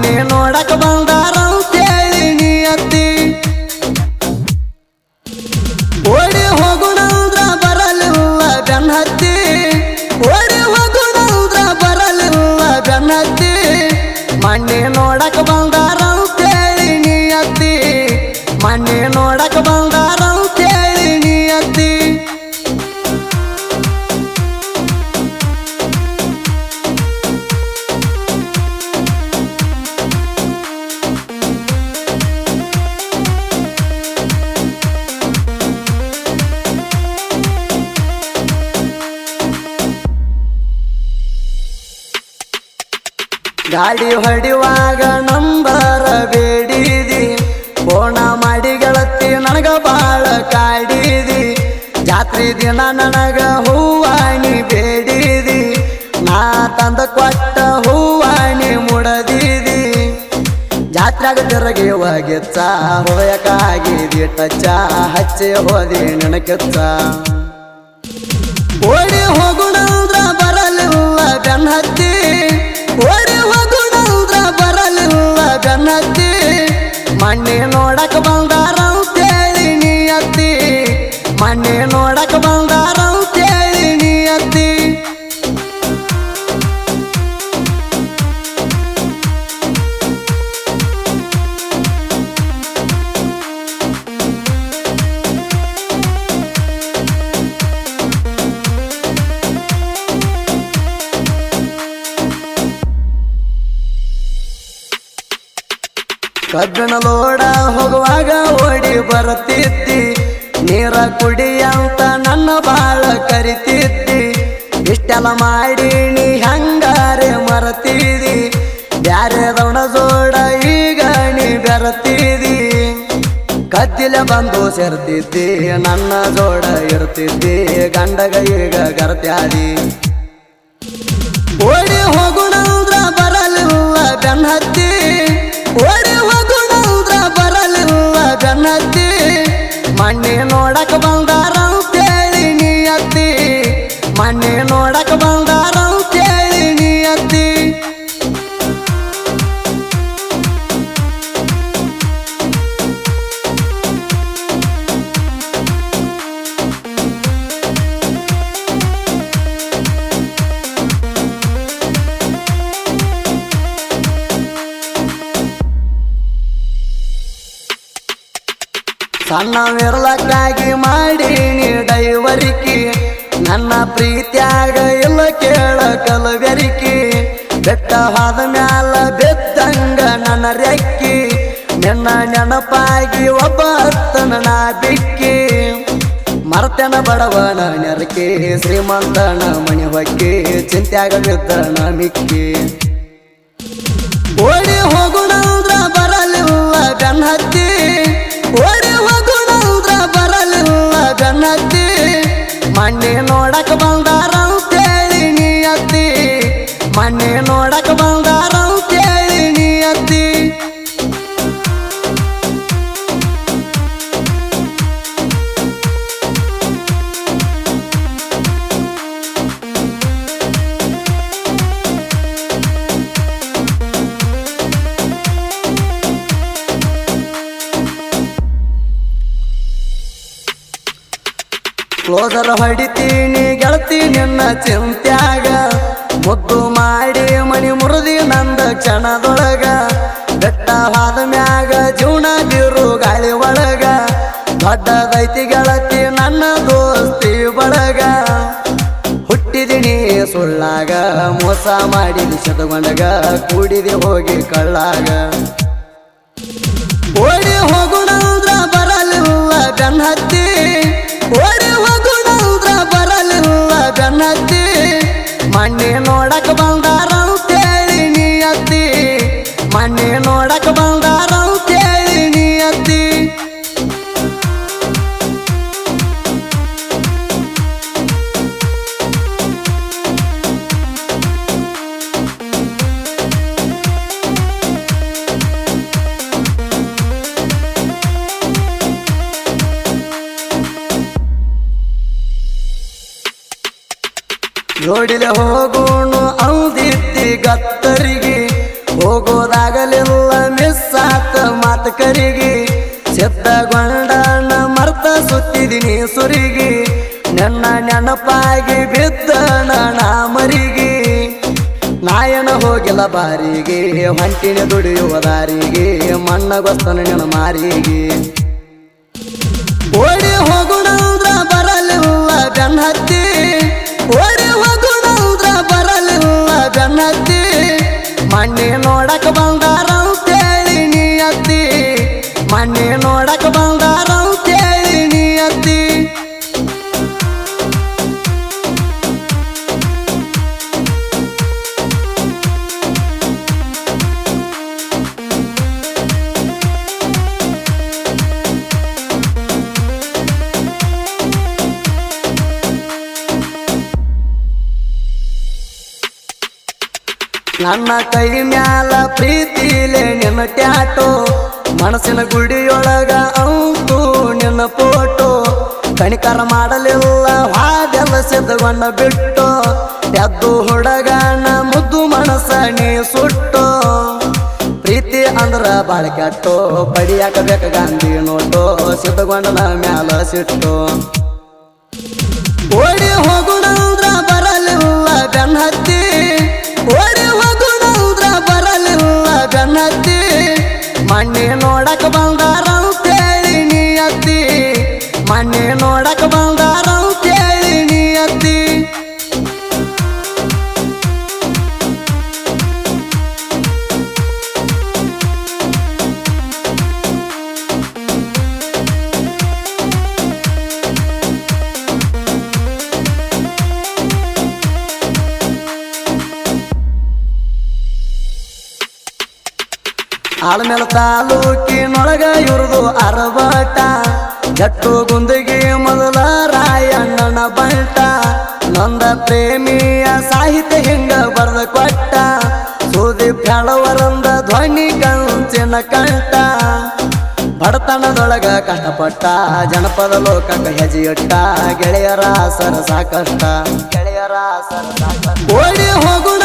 ಮಣ್ಣೆ ನೋಡಕ ಬಂದಾರ ಅಂತೇಳಿ ನೀ ಅತ್ತಿ ಓಡಿ ಹೋಗುಣಂದ್ರ ಬರಲಿಲ್ಲ ಬೆನ್ನತ್ತಿ. ಓಡಿ ಹೋಗುಣಂದ್ರ ಬರಲಿಲ್ಲ ಬೆನ್ನತ್ತಿ. ಮಣ್ಣೆ ನೋಡಕ ಬಂದಾರ ಅಂತೇಳಿ ನೀ ಅತ್ತಿ ಮಣ್ಣೆ ನೋಡಕ ಗಾಡಿ ಹೊಡಿವಾಗ ನಂಬರ ಬೇಡಿದಿ. ಬೋಣ ಮಾಡಿ ಗೆಳತಿ, ನನಗ ಬಾಳ ಕಾಡಿದಿ. ಜಾತ್ರೆ ದಿನ ನನಗ ಹೂವಾಣಿ ಬೇಡಿದಿ. ನಾ ತಂದ ಕೊಟ್ಟ ಹೂವಾಣಿ ಮುಡದಿದಿ. ಜಾತ್ರೆಗ ತಿರುಗಿ ಹೋಗಿಚ್ಚ ಹೋಯಕಾಗಿದಿ ಟಚ್ಚ ಹಚ್ಚಿ ಹೋದಿ ನೆನಕಿಚ್ಚ. ಓಡಿ ಹೋಗುಣ ಬರಲಿಲ್ಲ ಬೆನ್ನತ್ತಿ ಮಣ್ಣೆ ನೋಡಕ ಕಬ್ಬಿಣ ಲೋಡ ಹೋಗುವಾಗ ಓಡಿ ಬರುತ್ತಿತ್ತಿ ನೀರ ಕುಡಿ ಅಂತ ನನ್ನ ಬಾಳ ಕರಿತಿತ್ತಿ ಇಷ್ಟೆಲ್ಲ ಮಾಡಿ ನೀ ಹಂಗಾರೆ ಮರತೀರಿ ಬ್ಯಾರೆ ದೌಣ ಜೋಡ ಈಗ ನೀ ಬೆರತಿದಿ. ಕದ್ದಿಲ ಬಂದು ಸೇರ್ತಿದ್ದಿ ನನ್ನ ಜೋಡ ಇರ್ತಿದ್ದಿ. ಗಂಡಗ ಈಗ ಗರ್ತ್ಯಾದಿ. ಓಡಿ ಹೋಗುಣಂದ್ರ ಬರಲಿಲ್ಲ ಬೆನ್ನತ್ತಿ ಓಡಿ ಸಣ್ಣ ವಿರಲಕ್ಕಾಗಿ ಮಾಡಿ ಡೈವರಿಕಿ ನನ್ನ ಪ್ರೀತ್ಯಾಗ ಇಲ್ಲ ಕೇಳ ಕಲಬೆರಿಕಿ ಬೆಟ್ಟ ಹಾದ ಮ್ಯಾಲ ಬೆತ್ತಂಗ ನನ್ನ ರೆಕ್ಕಿ. ನಿನ್ನ ನೆನಪಾಗಿ ಒಬ್ಬ ನಾ ಬಿಕ್ಕಿ. ಮರ್ತನ ಬಡವನ ನೆರಕೆ, ಶ್ರೀಮಂತನ ಮಣಿ ಹೊಕ್ಕಿ. ಚಿಂತ್ಯಾಗ ಬಿದ್ದನ ಮಿಕ್ಕಿ. ಓಡಿ ಹೋಗುಣ ಬರಲಿಲ್ಲ ಓಡಿ ಕ್ಲೋಸರ್ ಹೊಡಿತೀನಿ, ಗೆಳತಿ ನಿನ್ನ ಚಿಂತ್ಯಾಗ. ಮುದ್ದು ಮಾಡಿ ಮಣಿ ಮುರಿದಿ ನಂದ ಕ್ಷಣದೊಳಗ. ಬೆಟ್ಟ ಹಾದ ಮ್ಯಾಗ ಜೀವನ ಬಿರು ಗಾಳಿ ಒಳಗ. ದೊಡ್ಡದೈತಿ ಗೆಳತಿ ನನ್ನ ದೋಸ್ತಿ ಬಳಗ. ಹುಟ್ಟಿದಿನಿ ಸುಳ್ಳಾಗ, ಮೋಸ ಮಾಡಿ ಶತಗೊಂಡಗ ಕೂಡಿದಿ ಹೋಗಿ ಕಳ್ಳಾಗ. ಓಡಿ ಹೋಗುಣ ಬರಲಿಲ್ಲ ಓಡಿ ಮಣ್ಣೆ ನೋಡಕ ಬಂದಾರ ಅಂತೇಳಿ ನೀ ಅತ್ತಿ ಜೋಡಿಲೆ ಹೋಗೋಣ ಅಂದಿದ್ದಿ ಗತ್ತರಿಗೆ ಕರಿಗಿ ಸಿದ್ಧಗೊಂಡನ ಮರ್ತ ಸುತ್ತಿದ್ದೀನಿ ಸುರಿಗಿ. ನನ್ನ ನೆನಪಾಗಿ ಬಿದ್ದ ನಣ ಮರಿಗಿ. ನಾಯನ ಹೋಗಿಲ್ಲ ಬಾರಿಗೆ, ಹೊಂಟಿನ ದುಡಿಯುವ ದಾರಿಗೆ, ಮಣ್ಣಗೊಸ್ತನ ನೆನ ಮಾರಿಗೆ. ಓಡಿ ಹೋಗುಣಂದ್ರ ಬರಲಿಲ್ಲ ಬೆನ್ನತ್ತಿ. ಓಡಿ ಹೋಗುಣಂದ್ರ ಬರಲಿಲ್ಲ ಬೆನ್ನತ್ತಿ. ಮಣ್ಣಿ ನೋಡಕ್ ನನ್ನ ಕೈ ಮ್ಯಾಲ ಪ್ರೀತಿಲೆ ನಿನ್ನ ಟ್ಯಾಟೋ. ಮನಸ್ಸಿನ ಗುಡಿಯೊಳಗ ಅಂತು ನಿನ್ನ ಫೋಟೋ. ಕಣಿಕರ ಮಾಡಲಿಲ್ಲ ವಾದೆಲ್ಲ ಸಿದ್ಧಗೊಂಡ ಬಿಟ್ಟು. ಎದ್ದು ಹುಡುಗನ ಮುದ್ದು ಮನಸ್ಸ ನೀ ಸುಟ್ಟು. ಪ್ರೀತಿ ಅಂದ್ರ ಬಾಳ ಕೆಟ್ಟು ಬಡಿಯಾಕ ಬೇಕ ಗಾಂಧಿ ನೋಟು. ಸಿದ್ಧಗೊಂಡನ ಮ್ಯಾಲ ಸಿಟ್ಟು. ಓಡಿ ಹೋಗುಣಂದ್ರ ಬರಲಿಲ್ಲ ಬೆನ್ನತ್ತಿ ಬೆನ್ನತ್ತಿ ಮಣ್ಣಿ ನೋಡಕ್ ಬಂದಾರಂತೇಳಿ ನೀ ಅತ್ತಿ ಮಣ್ಣಿ ನೋಡಕ್ ಆಳ್ಮೇಲ ತಾಲೂಕಿನೊಳಗ ಇವ್ರದು ಅರಬಾಟ ಜಟ್ಟು ಗುಂದಿಗೆ ಮೊದಲ ರಾಯಣ್ಣನ ಬಂಟ ನಂದ ಪ್ರೇಮಿಯ ಸಾಹಿತ್ಯ ಹಿಂಗ ಬರ್ದ ಕೊಟ್ಟ. ಸುದೀಪ್ ಹೆಳವರಂದ ಧ್ವನಿ ಕಂಚಿನ ಕಂಠ ಬಡತನದೊಳಗ ಕಷ್ಟಪಟ್ಟ, ಜನಪದ ಲೋಕಕ್ಕೆ ಹೆಜ್ಜೆಯಿಟ್ಟ. ಗೆಳೆಯರ ಸರ ಸಾಕಷ್ಟ ಗೆಳೆಯರ ಸರ ಓಡಿ ಹೋಗು